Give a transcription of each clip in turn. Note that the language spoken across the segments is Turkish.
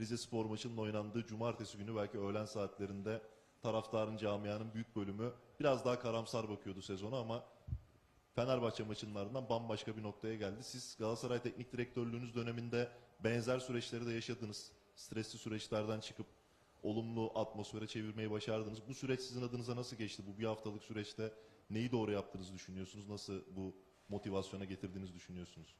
Rize Spor maçının oynandığı cumartesi günü belki öğlen saatlerinde taraftarın camianın büyük bölümü biraz daha karamsar bakıyordu sezona ama Fenerbahçe maçının ardından bambaşka bir noktaya geldi. Siz Galatasaray Teknik Direktörlüğünüz döneminde benzer süreçleri de yaşadınız. Stresli süreçlerden çıkıp olumlu atmosfere çevirmeyi başardınız. Bu süreç sizin adınıza nasıl geçti? Bu bir haftalık süreçte neyi doğru yaptığınızı düşünüyorsunuz? Nasıl bu motivasyona getirdiğinizi düşünüyorsunuz?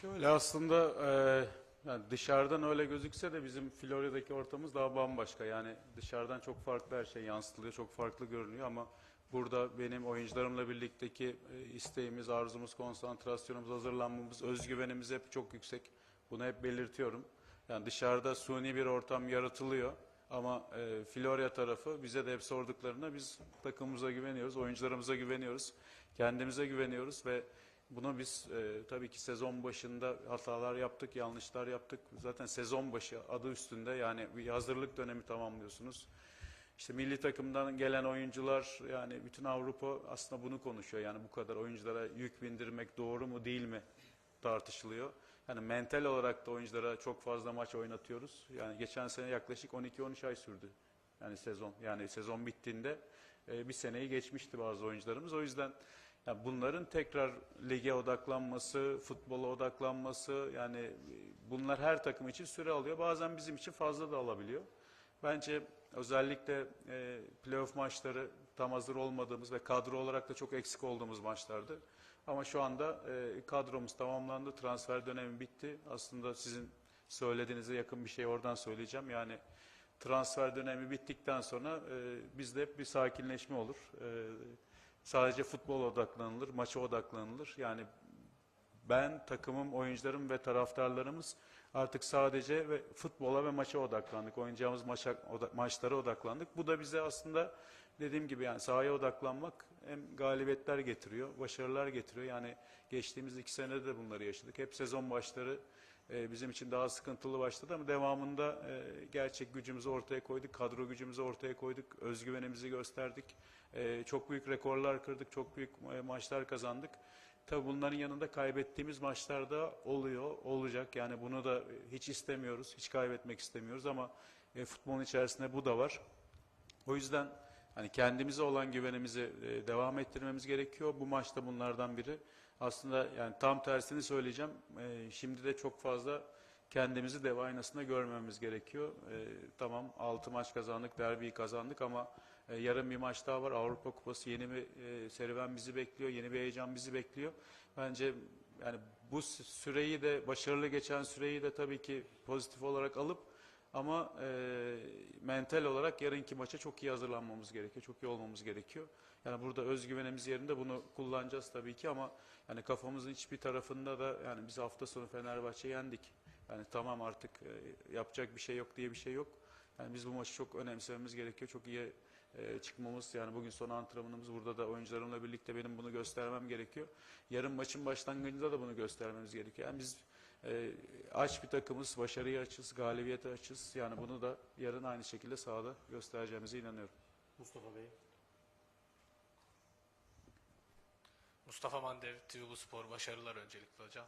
Şöyle aslında e, yani dışarıdan öyle gözükse de bizim Florya'daki ortamımız daha bambaşka. Yani dışarıdan çok farklı her şey yansıtılıyor, çok farklı görünüyor ama burada benim oyuncularımla birlikteki e, isteğimiz, arzumuz, konsantrasyonumuz, hazırlanmamız, özgüvenimiz hep çok yüksek. Bunu hep belirtiyorum. Yani dışarıda suni bir ortam yaratılıyor ama e, Florya tarafı bize de hep sorduklarında biz takımımıza güveniyoruz, oyuncularımıza güveniyoruz, kendimize güveniyoruz ve bunu biz e, tabii ki sezon başında hatalar yaptık, yanlışlar yaptık. Zaten sezon başı adı üstünde yani bir hazırlık dönemi tamamlıyorsunuz. İşte milli takımdan gelen oyuncular yani bütün Avrupa aslında bunu konuşuyor. Yani bu kadar oyunculara yük bindirmek doğru mu değil mi tartışılıyor. Yani mental olarak da oyunculara çok fazla maç oynatıyoruz. Yani geçen sene yaklaşık 12-13 ay sürdü. Yani sezon. Yani sezon bittiğinde e, bir seneyi geçmişti bazı oyuncularımız. O yüzden yani bunların tekrar lige odaklanması, futbola odaklanması yani bunlar her takım için süre alıyor. Bazen bizim için fazla da alabiliyor. Bence özellikle e, playoff maçları tam hazır olmadığımız ve kadro olarak da çok eksik olduğumuz maçlardı. Ama şu anda e, kadromuz tamamlandı, transfer dönemi bitti. Aslında sizin söylediğinize yakın bir şey oradan söyleyeceğim. Yani transfer dönemi bittikten sonra e, bizde hep bir sakinleşme olur. E, sadece futbol odaklanılır, maça odaklanılır. Yani ben, takımım, oyuncularım ve taraftarlarımız artık sadece ve futbola ve maça odaklandık. Oynayacağımız maça, oda- maçlara odaklandık. Bu da bize aslında dediğim gibi yani sahaya odaklanmak hem galibiyetler getiriyor, başarılar getiriyor. Yani geçtiğimiz iki senede de bunları yaşadık. Hep sezon başları e, bizim için daha sıkıntılı başladı ama devamında e, gerçek gücümüzü ortaya koyduk, kadro gücümüzü ortaya koyduk, özgüvenimizi gösterdik. E, çok büyük rekorlar kırdık, çok büyük e, maçlar kazandık. Tabii bunların yanında kaybettiğimiz maçlar da oluyor, olacak. Yani bunu da hiç istemiyoruz, hiç kaybetmek istemiyoruz ama e, futbolun içerisinde bu da var. O yüzden hani kendimize olan güvenimizi e, devam ettirmemiz gerekiyor. Bu maçta bunlardan biri. Aslında yani tam tersini söyleyeceğim. E, şimdi de çok fazla kendimizi dev aynasında görmemiz gerekiyor. E, tamam 6 maç kazandık, derbiyi kazandık ama e, yarın bir maç daha var. Avrupa Kupası yeni bir e, serüven bizi bekliyor, yeni bir heyecan bizi bekliyor. Bence yani bu sü- süreyi de başarılı geçen süreyi de tabii ki pozitif olarak alıp ama e, mental olarak yarınki maça çok iyi hazırlanmamız gerekiyor, çok iyi olmamız gerekiyor. Yani burada özgüvenimiz yerinde bunu kullanacağız tabii ki ama yani kafamızın hiçbir tarafında da yani biz hafta sonu Fenerbahçe'yi yendik. Yani tamam artık e, yapacak bir şey yok diye bir şey yok. Yani biz bu maçı çok önemsememiz gerekiyor. Çok iyi e, çıkmamız yani bugün son antrenmanımız burada da oyuncularımla birlikte benim bunu göstermem gerekiyor. Yarın maçın başlangıcında da bunu göstermemiz gerekiyor. Yani biz e, aç bir takımız, başarıya açız, galibiyete açız. Yani bunu da yarın aynı şekilde sahada göstereceğimize inanıyorum. Mustafa Bey. Mustafa Mandev, TV Spor başarılar öncelikle hocam.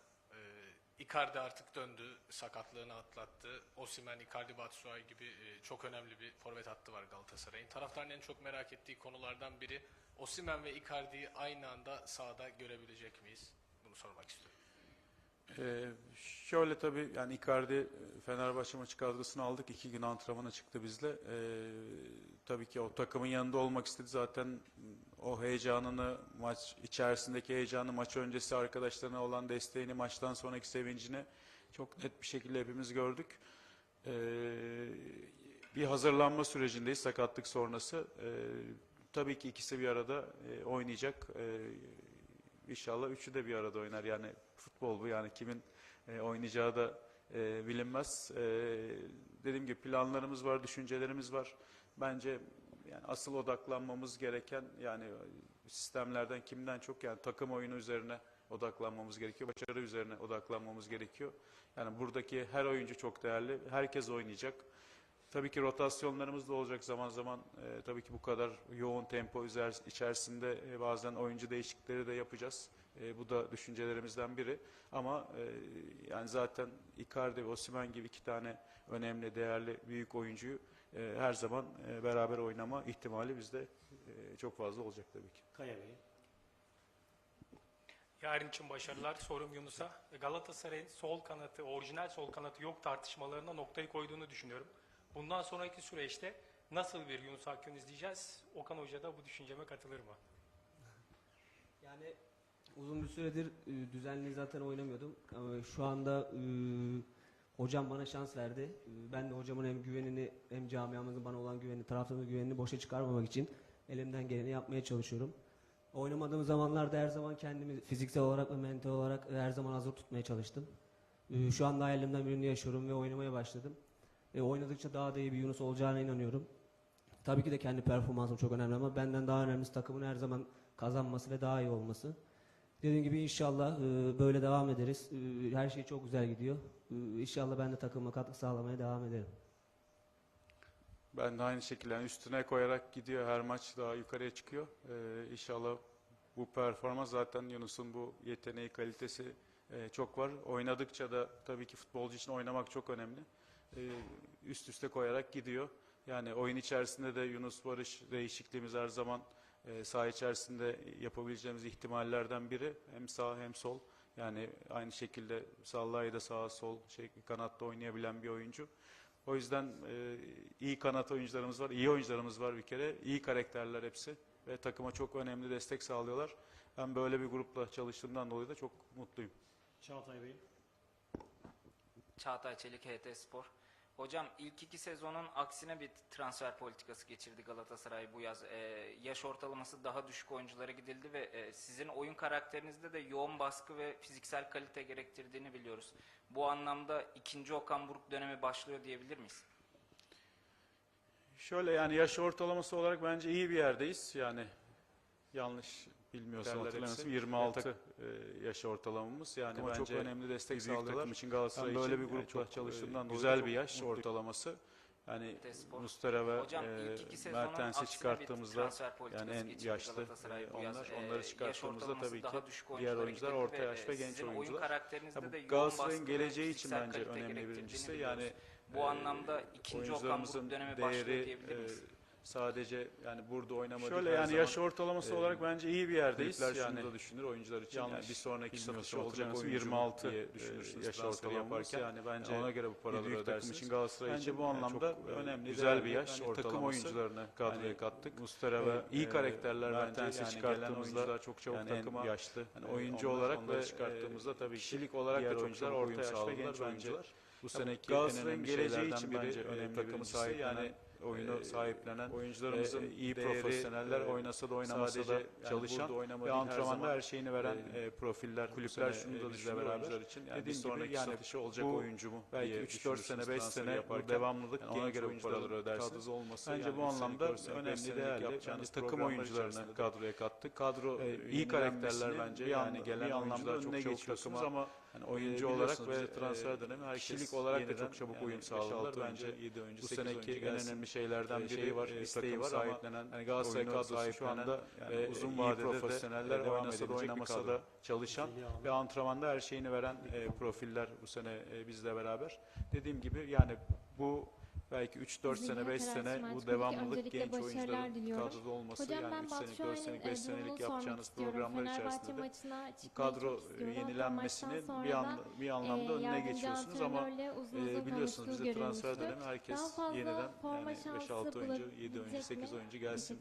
Icardi artık döndü, sakatlığını atlattı. Osimhen, Icardi, Batshuayi gibi e, çok önemli bir forvet hattı var Galatasaray'ın. Taraftarın en çok merak ettiği konulardan biri Osimhen ve Icardi'yi aynı anda sahada görebilecek miyiz? Bunu sormak istiyorum. Ee, şöyle tabii yani Icardi e, Fenerbahçe maçı kadrosunu aldık. iki gün antrenmana çıktı bizle. Ee, tabii ki o takımın yanında olmak istedi. Zaten o heyecanını, maç içerisindeki heyecanı, maç öncesi arkadaşlarına olan desteğini, maçtan sonraki sevincini çok net bir şekilde hepimiz gördük. Ee, bir hazırlanma sürecindeyiz sakatlık sonrası. Ee, tabii ki ikisi bir arada e, oynayacak. Ee, İnşallah üçü de bir arada oynar. Yani futbol bu yani kimin e, oynayacağı da e, bilinmez. E, dediğim gibi planlarımız var, düşüncelerimiz var. Bence yani asıl odaklanmamız gereken yani sistemlerden kimden çok yani takım oyunu üzerine odaklanmamız gerekiyor. Başarı üzerine odaklanmamız gerekiyor. Yani buradaki her oyuncu çok değerli. Herkes oynayacak. Tabii ki rotasyonlarımız da olacak zaman zaman. Ee, tabii ki bu kadar yoğun tempo içerisinde e, bazen oyuncu değişiklikleri de yapacağız. E, bu da düşüncelerimizden biri. Ama e, yani zaten Icardi ve Osimhen gibi iki tane önemli, değerli, büyük oyuncuyu e, her zaman e, beraber oynama ihtimali bizde e, çok fazla olacak tabii ki. Kaya Bey. Yarın için başarılar. Sorum Yunus'a. Galatasaray'ın sol kanatı, orijinal sol kanatı yok tartışmalarına noktayı koyduğunu düşünüyorum. Bundan sonraki süreçte nasıl bir Yunus Akgün izleyeceğiz? Okan Hoca da bu düşünceme katılır mı? Yani uzun bir süredir e, düzenli zaten oynamıyordum. Ama şu anda e, hocam bana şans verdi. Ben de hocamın hem güvenini hem camiamızın bana olan güvenini, taraftarın güvenini boşa çıkarmamak için elimden geleni yapmaya çalışıyorum. Oynamadığım zamanlarda her zaman kendimi fiziksel olarak ve mental olarak her zaman hazır tutmaya çalıştım. E, Şu anda hayalimden birini yaşıyorum ve oynamaya başladım. E, oynadıkça daha da iyi bir Yunus olacağına inanıyorum. Tabii ki de kendi performansım çok önemli ama benden daha önemlisi takımın her zaman kazanması ve daha iyi olması. Dediğim gibi inşallah e, böyle devam ederiz. E, her şey çok güzel gidiyor. E, İnşallah ben de takıma katkı sağlamaya devam ederim. Ben de aynı şekilde yani üstüne koyarak gidiyor. Her maç daha yukarıya çıkıyor. Ee, inşallah bu performans zaten Yunus'un bu yeteneği, kalitesi e, çok var. Oynadıkça da tabii ki futbolcu için oynamak çok önemli. Üst üste koyarak gidiyor. Yani oyun içerisinde de Yunus Barış değişikliğimiz her zaman e, saha içerisinde yapabileceğimiz ihtimallerden biri. Hem sağ hem sol. Yani aynı şekilde Sallai'de sağ sol şey, kanatta oynayabilen bir oyuncu. O yüzden e, iyi kanat oyuncularımız var, iyi oyuncularımız var bir kere. iyi karakterler hepsi ve takıma çok önemli destek sağlıyorlar. Ben böyle bir grupla çalıştığımdan dolayı da çok mutluyum. Çağatay Bey. Çağatay Çelik, HT Spor. Hocam ilk iki sezonun aksine bir transfer politikası geçirdi Galatasaray bu yaz. Ee, yaş ortalaması daha düşük oyunculara gidildi ve e, sizin oyun karakterinizde de yoğun baskı ve fiziksel kalite gerektirdiğini biliyoruz. Bu anlamda ikinci Okan Buruk dönemi başlıyor diyebilir miyiz? Şöyle yani yaş ortalaması olarak bence iyi bir yerdeyiz. Yani yanlış bilmiyorsam hatırlamıyorsam hepsi. 26 e, yaş ortalamamız. Yani Takıma bence çok önemli destek bir büyük sağlıyorlar. takım için Galatasaray Ben için böyle bir yani grupla çok çalıştığımdan e, dolayı güzel bir yaş mutluyum. ortalaması. Yani. Mustera ve Hocam e, Mertens'i bir çıkarttığımızda yani en yaşlı e, onlar. Ee, Onları çıkarttığımızda tabii ki diğer oyuncular orta yaş ve e, genç oyuncular. bu Galatasaray'ın geleceği için bence önemli birincisi. Yani Bu e, anlamda ikinci Okan Buruk dönemi başlıyor diyebilir e, miyiz? Sadece yani burada oynamadığı Şöyle her yani zaman, yaş ortalaması e, olarak bence iyi bir yerdeyiz. kulüpler yani şunu da düşünür oyuncular için. yanlış yani bir sonraki satışı olacak oyuncu 26 diye e, düşünürsünüz yaş ortalaması. yaparken. Yani bence ona göre bu paraları büyük takım ödersiniz. için Galatasaray Bence için bu yani anlamda çok, e, önemli, güzel bir yaş yani takım ortalaması. oyuncularını kadroya Yani kattık. Mustera Ee, ve iyi e, karakterler bence Mertens'i yani çıkarttığımızda çok çabuk yani takıma yaşlı yani e, oyuncu olarak ve çıkarttığımızda e, tabii ki kişilik olarak da oyuncular orta yaş ve genç bence. oyuncular. Bu seneki en önemli geleceği şeylerden için biri bence e, önemli takımı sahiplenen, yani, oyunu e, sahiplenen, oyuncularımızın e, iyi değeri, profesyoneller e, oynasa da oynamasa sadece da yani çalışan ve her antrenmanda zaman, her şeyini veren e, e, profiller, kulüpler şunu şunu da bizle beraber. için. Yani Dediğim bir gibi sonraki yani satışı olacak bu oyuncu mu belki diye 3-4 sene, 5 düşünürsünüz sene yaparken. bu devamlılık Yani ona göre paraları kadrosu olması Bence yani bu anlamda önemli, değerli. Yani takım oyuncularını kadroya kattık. Kadro e, iyi karakterler bence yani gelen oyuncular çok çabuk takıma ama hani e, oyuncu olarak ve bize transfer e, dönemi herkes kişilik olarak da çok çabuk yani uyum sağladılar. Bence oyuncu, bu seneki en önemli şeylerden E, biri şeyi var, e, isteği var ama sahiplenen hani Galatasaray kadrosu şu anda yani uzun iyi vadede de profesyoneller devam oynasa da oynamasa da çalışan ve antrenmanda her şeyini veren e, profiller bu sene e, bizle beraber. Dediğim gibi yani bu belki 3-4 sene, Zihni 5 Kararsız sene bu devamlılık genç başarılar oyuncuların diliyorum. kadroda olması Hocam yani ben 3 Batu senelik, 4 Şahin'in senelik, e, 5 durumunu senelik yapacağınız programlar içerisinde de bu kadro çok e, yenilenmesini bir, an, bir anlamda e, önüne geçiyorsunuz ama e, biliyorsunuz bizde transfer dönemi herkes fazla yeniden yani şansı 5-6 oyuncu, 7 oyuncu, bulabilecek 8 mi? oyuncu gelsin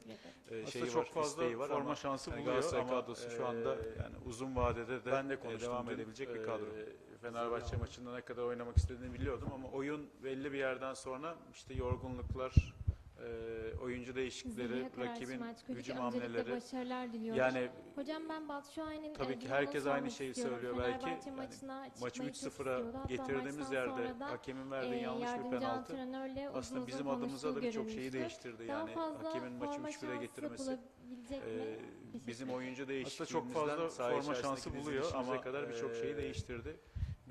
e, Aslında şeyi çok var, fazla isteği var forma ama şansı yani buluyor Galatasaray ama, kadrosu şu e, anda yani uzun vadede de ben de e, devam edebilecek bir E, kadro. Fenerbahçe maçında ne kadar oynamak istediğini biliyordum ama oyun belli bir yerden sonra işte yorgunluklar, e, oyuncu değişiklikleri, rakibin hücum hamleleri başarılar diliyoruz. yani Hocam ben Batu Şahin'in Tabii e, ki herkes aynı şeyi istiyorum. söylüyor belki. Fenerbahçe Yani maçına maçı çıkmayı çok 3-0'a istiyordu. Hatta getirdiğimiz yerde hakemin e, verdiği yanlış bir penaltı aslında bizim adımıza da birçok şeyi değiştirdi. Daha Yani hakemin maçı forma 3-1'e şansı getirmesi e, bizim oyuncu Aslında değişikliğimizden çok fazla forma şansı buluyor ama, kadar birçok şeyi e, değiştirdi.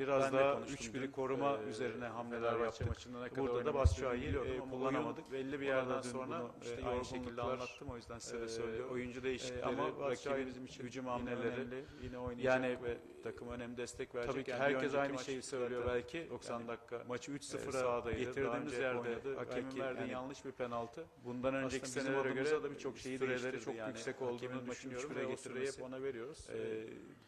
Biraz Ben daha konuştum 3-1'i dün. koruma Ee, üzerine hamleler yaptık. maçında ne kadar Burada da istediğini e, kullanamadık. Belli bir yerden sonra işte aynı şekilde anlattım o yüzden size de söylüyorum. oyuncu değişiklikleri, ama rakibin bizim için hücum yine hamleleri, önemli, yine oynayacak yani ve takım önemli destek verecek. Tabii ki Yani herkes aynı şeyi söylüyor belki. 90 Yani dakika maçı e, 3-0'a sahadaydı. Daha getirdiğimiz yerde hakemin verdiği yanlış bir penaltı. Bundan önceki senelere göre da birçok şeyi değiştirdi. çok yüksek olduğunu düşünüyorum ve o süreyi hep ona veriyoruz.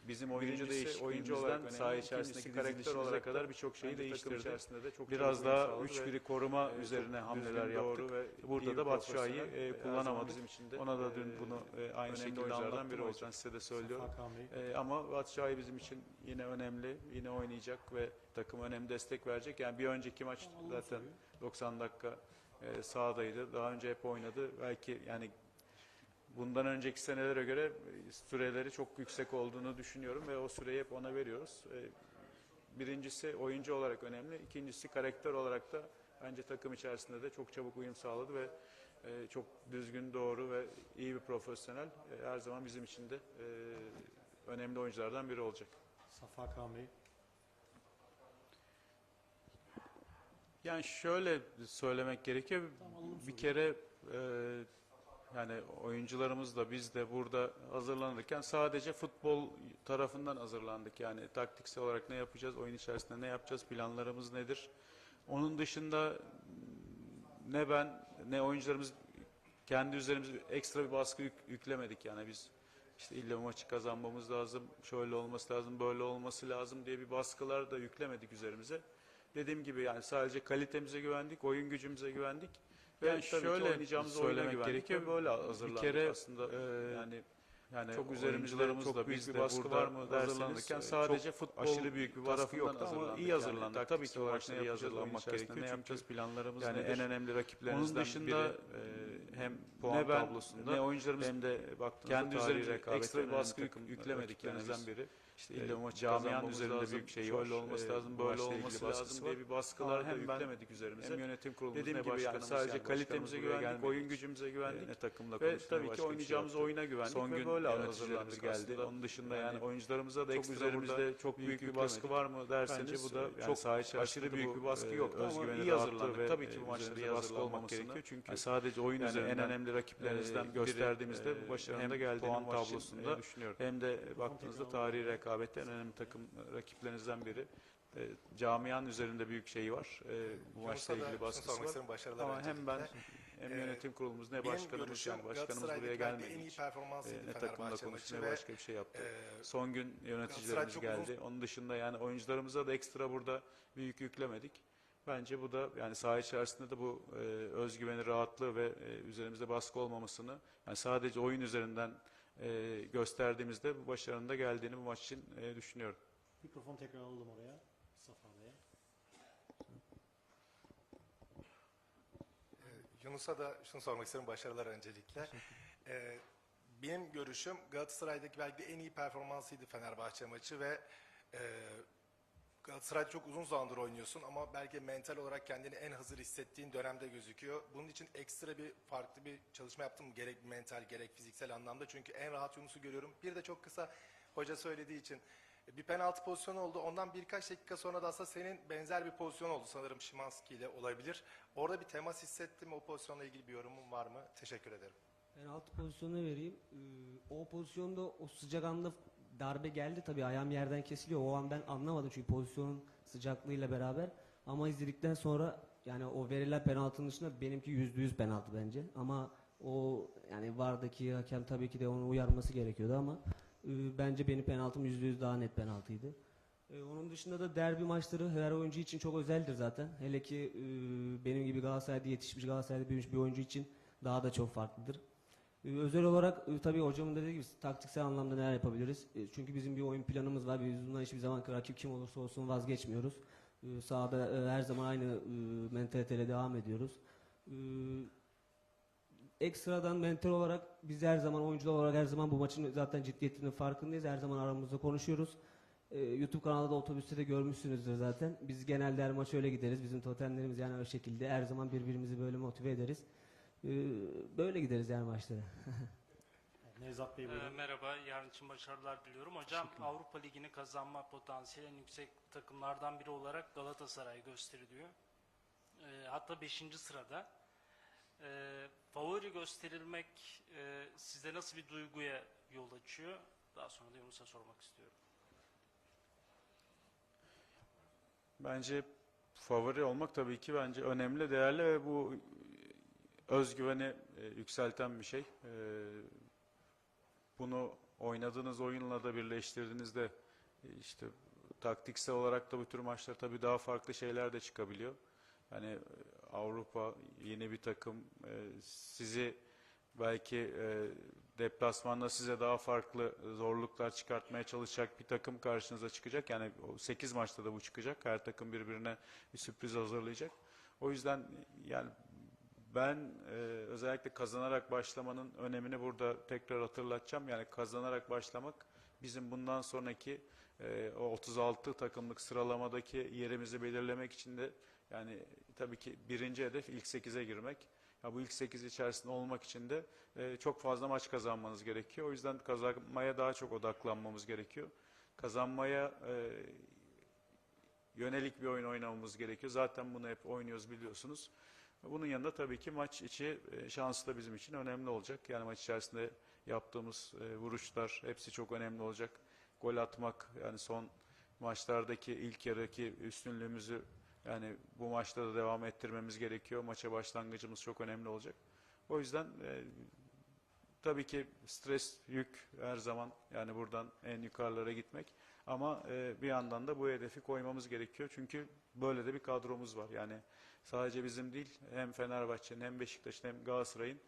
Bizim oyuncu değişikliğimizden saha içerisindeki karakter olarak olarak da kadar birçok şeyi değiştirdi. içerisinde de çok Biraz daha sağladı 3-1'i ve, koruma e, üzerine hamleler yaptık. ve Burada da profesyonel. e, kullanamadık. bizim için de, Ona da dün e, bunu e, aynı şekilde anlattım. biri O yüzden size de söylüyorum. E, ama Batshuayi bizim için yine önemli, yine oynayacak ve takım önemli destek verecek. Yani bir önceki maç zaten 90 dakika e, sahadaydı. Daha önce hep oynadı. Belki yani bundan önceki senelere göre e, süreleri çok yüksek olduğunu düşünüyorum ve o süreyi hep ona veriyoruz. Birincisi oyuncu olarak önemli. İkincisi karakter olarak da bence takım içerisinde de çok çabuk uyum sağladı ve e, çok düzgün, doğru ve iyi bir profesyonel. E, her zaman bizim için de e, önemli oyunculardan biri olacak. Safa Bey. Yani şöyle söylemek gerekiyor. Tamam, Bir kere e, yani oyuncularımız da biz de burada hazırlanırken sadece futbol tarafından hazırlandık. Yani taktiksel olarak ne yapacağız, oyun içerisinde ne yapacağız, planlarımız nedir? Onun dışında ne ben ne oyuncularımız kendi üzerimize ekstra bir baskı yük- yüklemedik. Yani biz işte illa maçı kazanmamız lazım, şöyle olması lazım, böyle olması lazım diye bir baskılar da yüklemedik üzerimize. Dediğim gibi yani sadece kalitemize güvendik, oyun gücümüze güvendik. Ve Yani şöyle oynayacağımız söylemek ve Böyle Bir hazırlandık kere, aslında. e, yani yani çok üzerimizde çok büyük bir bir baskı var mı hazırlanırken e, sadece futbol aşırı büyük bir baskı yoktu ama hazırlandık. iyi Yani hazırlandık. Tabii ki da iyi hazırlanmak gerekiyor. ne yapacağız, planlarımız yani nedir? en önemli rakiplerinizden Onun dışında biri e, hem puan ne ben tablosunda ne oyuncularımız hem de baktığınızda kendi rekabetin ekstra bir baskı yüklemedik yani rakiplerinizden biri. İşte illa bu maçı camianın üzerinde lazım, büyük şey şöyle var. olması Ee, lazım, böyle olması lazım diye bir baskılar da hem ben- yüklemedik üzerimize. Hem yönetim kurulumuz Dediğim ne gibi yani sadece yani kalitemize güvendik, oyun gücümüze güvendik. Ee, ne takımla Ve tabii ki bir şey oynayacağımız oyuna güvendik Son ve gün böyle hazırlandık geldi. Onun dışında Yani oyuncularımıza da ekstra üzerimizde burada çok büyük bir baskı var mı derseniz bu da çok aşırı büyük bir baskı e, yoktu ama iyi hazırlandık. Tabii ki e, bu maçta iyi olmamasını gerekiyor. Çünkü sadece oyun yani üzerinden en önemli rakiplerinizden e, gösterdiğimizde bu başarının da geldiğini için, tablosunda e, düşünüyorum. hem de baktığınızda tarihi rekabette en önemli takım e, rakiplerinizden biri. E, camianın üzerinde büyük şeyi var. E, bu maçla ilgili baskısı var. başarılar Ama hem ben hem Ee, yönetim kurulumuz ne başkanımız yani başkanımız buraya belki en iyi e, ne takımla konuştu ne başka bir şey yaptı. e, Son gün yöneticilerimiz çok uzun- geldi. Onun dışında yani oyuncularımıza da ekstra burada büyük yüklemedik. Bence bu da yani saha içerisinde de bu e, özgüveni, rahatlığı ve e, üzerimizde baskı olmamasını yani sadece oyun üzerinden e, gösterdiğimizde bu başarının da geldiğini bu maç için e, düşünüyorum. Mikrofon tekrar alalım oraya. Safa Bey'e. Ee, Yunus'a da şunu sormak istiyorum. Başarılar öncelikle. Ee, benim görüşüm Galatasaray'daki belki de en iyi performansıydı Fenerbahçe maçı ve e, Galatasaray'da çok uzun zamandır oynuyorsun ama belki mental olarak kendini en hazır hissettiğin dönemde gözüküyor. Bunun için ekstra bir farklı bir çalışma yaptım mı? Gerek mental gerek fiziksel anlamda. Çünkü en rahat Yunus'u görüyorum. Bir de çok kısa hoca söylediği için bir penaltı pozisyonu oldu. Ondan birkaç dakika sonra da aslında senin benzer bir pozisyon oldu sanırım Şimanski ile olabilir. Orada bir temas hissettim. O pozisyonla ilgili bir yorumun var mı? Teşekkür ederim. Penaltı pozisyonunu vereyim. Ee, o pozisyonda o sıcak anda darbe geldi tabii ayağım yerden kesiliyor. O an ben anlamadım çünkü pozisyonun sıcaklığıyla beraber. Ama izledikten sonra yani o verilen penaltının dışında benimki yüzde yüz penaltı bence. Ama o yani vardaki hakem tabii ki de onu uyarması gerekiyordu ama e, bence benim penaltım yüzde yüz daha net penaltıydı. E, onun dışında da derbi maçları her oyuncu için çok özeldir zaten. Hele ki e, benim gibi Galatasaray'da yetişmiş Galatasaray'da büyümüş bir oyuncu için daha da çok farklıdır. Ee, Özel olarak e, tabii hocamın dediği gibi taktiksel anlamda neler yapabiliriz? E, Çünkü bizim bir oyun planımız var. Biz bundan hiçbir zaman rakip kim olursa olsun vazgeçmiyoruz. E, Sahada e, her zaman aynı mentaliteyle devam ediyoruz. E, Ekstradan mental olarak biz her zaman oyuncular olarak her zaman bu maçın zaten ciddiyetinin farkındayız. Her zaman aramızda konuşuyoruz. YouTube kanalda da otobüste de görmüşsünüzdür zaten. Biz genelde her maç öyle gideriz. Bizim totemlerimiz yani o şekilde. Her zaman birbirimizi böyle motive ederiz. E, Böyle gideriz yani maçlara. Nevzat Bey Ee, buyurun. merhaba, yarın için başarılar diliyorum. Hocam Avrupa Ligi'ni kazanma potansiyeli en yüksek takımlardan biri olarak Galatasaray gösteriliyor. Ee, hatta 5. sırada. Ee, favori gösterilmek e, sizde nasıl bir duyguya yol açıyor? Daha sonra da Yunus'a sormak istiyorum. Bence favori olmak tabii ki bence önemli, değerli ve bu özgüveni e, yükselten bir şey. E, bunu oynadığınız oyunla da birleştirdiğinizde e, işte taktiksel olarak da bu tür maçlar tabii daha farklı şeyler de çıkabiliyor. Yani e, Avrupa yeni bir takım e, sizi belki e, deplasmanda size daha farklı zorluklar çıkartmaya çalışacak bir takım karşınıza çıkacak. Yani o 8 maçta da bu çıkacak. Her takım birbirine bir sürpriz hazırlayacak. O yüzden yani ben e, özellikle kazanarak başlamanın önemini burada tekrar hatırlatacağım. Yani kazanarak başlamak bizim bundan sonraki e, o 36 takımlık sıralamadaki yerimizi belirlemek için de yani tabii ki birinci hedef ilk 8'e girmek. Ya bu ilk 8 içerisinde olmak için de e, çok fazla maç kazanmanız gerekiyor. O yüzden kazanmaya daha çok odaklanmamız gerekiyor. Kazanmaya e, yönelik bir oyun oynamamız gerekiyor. Zaten bunu hep oynuyoruz biliyorsunuz. Bunun yanında tabii ki maç içi e, şansı da bizim için önemli olacak. Yani maç içerisinde yaptığımız e, vuruşlar hepsi çok önemli olacak. Gol atmak yani son maçlardaki ilk yarıdaki üstünlüğümüzü yani bu maçta da devam ettirmemiz gerekiyor. Maça başlangıcımız çok önemli olacak. O yüzden e, tabii ki stres, yük her zaman yani buradan en yukarılara gitmek. Ama e, bir yandan da bu hedefi koymamız gerekiyor. Çünkü böyle de bir kadromuz var. Yani sadece bizim değil hem Fenerbahçe'nin hem Beşiktaş'ın hem Galatasaray'ın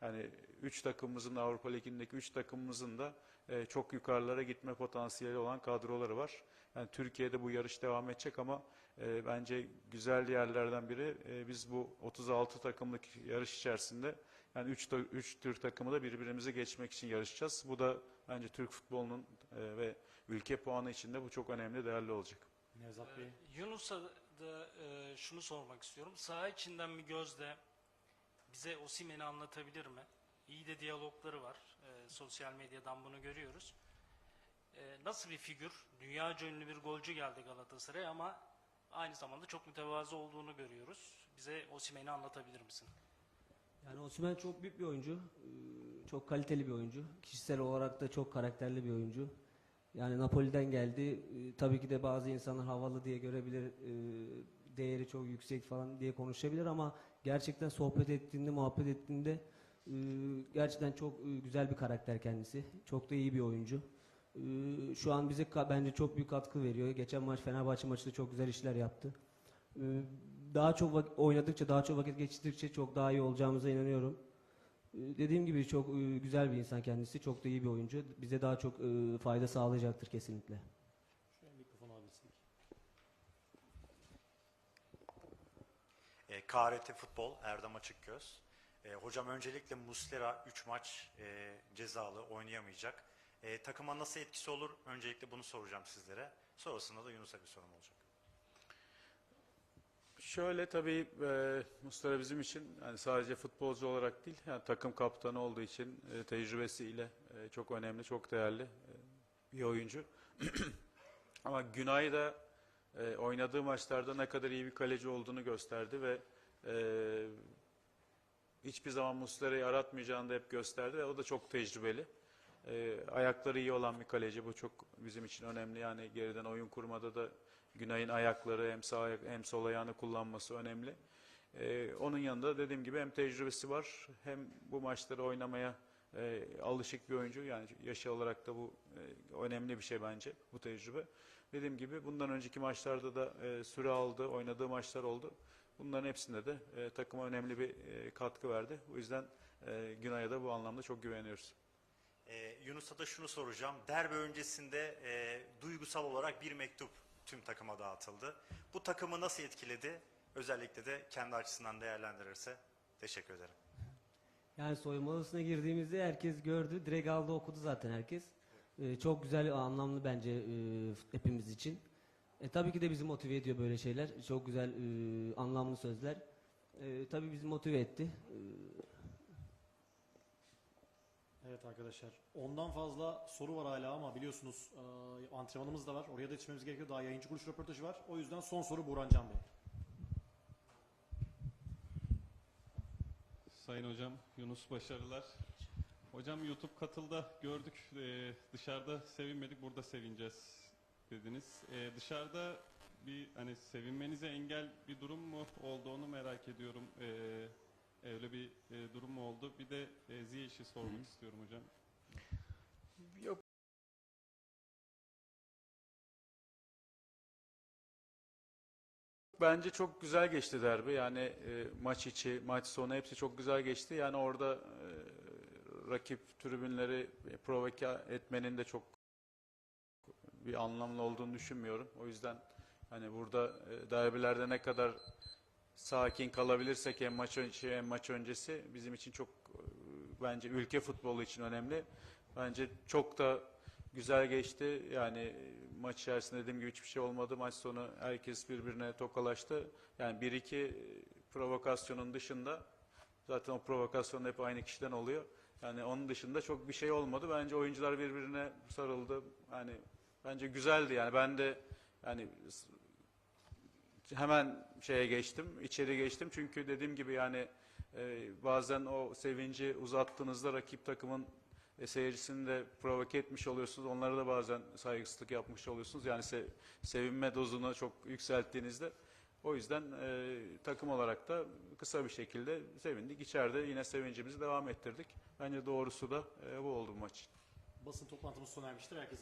yani üç takımımızın Avrupa Ligi'ndeki üç takımımızın da e, çok yukarılara gitme potansiyeli olan kadroları var. Yani Türkiye'de bu yarış devam edecek ama e, bence güzel yerlerden biri e, biz bu 36 takımlık yarış içerisinde yani 3 üç tür takımı da birbirimizi geçmek için yarışacağız. Bu da bence Türk futbolunun e, ve ülke puanı için de bu çok önemli, değerli olacak. Nevzat Bey. Ee, Yunus'a da e, şunu sormak istiyorum. Saha içinden bir gözle bize Osimhen'i anlatabilir mi? İyi de diyalogları var. E, sosyal medyadan bunu görüyoruz. E, nasıl bir figür? Dünyaca ünlü bir golcü geldi Galatasaray'a ama aynı zamanda çok mütevazı olduğunu görüyoruz. Bize Osimhen'i anlatabilir misin? Yani Osimhen çok büyük bir oyuncu. Ee, Çok kaliteli bir oyuncu. Kişisel olarak da çok karakterli bir oyuncu. Yani Napoli'den geldi. Ee, Tabii ki de bazı insanlar havalı diye görebilir. ee, Değeri çok yüksek falan diye konuşabilir ama gerçekten sohbet ettiğinde, muhabbet ettiğinde ee, gerçekten çok ee, güzel bir karakter kendisi. Çok da iyi bir oyuncu. Ee, Şu an bize bence çok büyük katkı veriyor. Geçen maç Fenerbahçe maçında çok güzel işler yaptı. Ee, daha çok oynadıkça, daha çok vakit geçirdikçe çok daha iyi olacağımıza inanıyorum. Ee, Dediğim gibi çok e, güzel bir insan kendisi, çok da iyi bir oyuncu. Bize daha çok e, fayda sağlayacaktır kesinlikle. Şöyle mikrofon alabilsek. E, KRT Futbol Erdem Açıkgöz. E, hocam öncelikle Muslera 3 maç e, cezalı oynayamayacak. E, takıma nasıl etkisi olur? Öncelikle bunu soracağım sizlere. Sonrasında da Yunus'a bir sorum olacak. Şöyle tabii e, Muslera bizim için yani sadece futbolcu olarak değil, yani takım kaptanı olduğu için e, tecrübesiyle e, çok önemli, çok değerli e, bir oyuncu. Ama Günay da e, oynadığı maçlarda ne kadar iyi bir kaleci olduğunu gösterdi ve e, hiçbir zaman Muslera'yı aratmayacağını da hep gösterdi ve o da çok tecrübeli. E, ayakları iyi olan bir kaleci bu çok bizim için önemli. Yani geriden oyun kurmada da Günay'ın ayakları hem sağ ayak hem sol ayağını kullanması önemli. E, onun yanında dediğim gibi hem tecrübesi var hem bu maçları oynamaya e, alışık bir oyuncu. Yani yaşı olarak da bu e, önemli bir şey bence bu tecrübe. Dediğim gibi bundan önceki maçlarda da e, süre aldı, oynadığı maçlar oldu. Bunların hepsinde de e, takıma önemli bir e, katkı verdi. O yüzden e, Günay'a da bu anlamda çok güveniyoruz. E, Yunus'a da şunu soracağım. Derbi öncesinde e, duygusal olarak bir mektup tüm takıma dağıtıldı. Bu takımı nasıl etkiledi? Özellikle de kendi açısından değerlendirirse teşekkür ederim. Yani soyunma odasına girdiğimizde herkes gördü, direkt aldı okudu zaten herkes. Ee, çok güzel, anlamlı bence e, hepimiz için. E, tabii ki de bizi motive ediyor böyle şeyler. Çok güzel, e, anlamlı sözler. E, tabii bizi motive etti. E, Evet arkadaşlar. Ondan fazla soru var hala ama biliyorsunuz e, antrenmanımız da var. Oraya da yetişmemiz gerekiyor. Daha yayıncı kuruluş röportajı var. O yüzden son soru Burhan Can Bey. Sayın hocam Yunus başarılar. Hocam YouTube katılda gördük e, dışarıda sevinmedik burada sevineceğiz dediniz. E, dışarıda bir hani sevinmenize engel bir durum mu oldu onu merak ediyorum. E, öyle bir e, durum mu oldu? Bir de Ziyech'i sormak istiyorum hocam. Yok Bence çok güzel geçti derbi. Yani e, maç içi, maç sonu hepsi çok güzel geçti. Yani orada e, rakip tribünleri e, provoke etmenin de çok bir anlamlı olduğunu düşünmüyorum. O yüzden hani burada e, derbilerde ne kadar sakin kalabilirsek hem maç önce hem maç öncesi bizim için çok bence ülke futbolu için önemli. Bence çok da güzel geçti. Yani maç içerisinde dediğim gibi hiçbir şey olmadı. Maç sonu herkes birbirine tokalaştı. Yani bir iki provokasyonun dışında zaten o provokasyon hep aynı kişiden oluyor. Yani onun dışında çok bir şey olmadı. Bence oyuncular birbirine sarıldı. Yani bence güzeldi yani. Ben de yani hemen şeye geçtim, içeri geçtim. Çünkü dediğim gibi yani e, bazen o sevinci uzattığınızda rakip takımın e, seyircisini de provoke etmiş oluyorsunuz. Onlara da bazen saygısızlık yapmış oluyorsunuz. Yani se- sevinme dozunu çok yükselttiğinizde. O yüzden e, takım olarak da kısa bir şekilde sevindik. İçeride yine sevincimizi devam ettirdik. Bence doğrusu da e, bu oldu maç. Basın toplantımız sona ermiştir. Herkese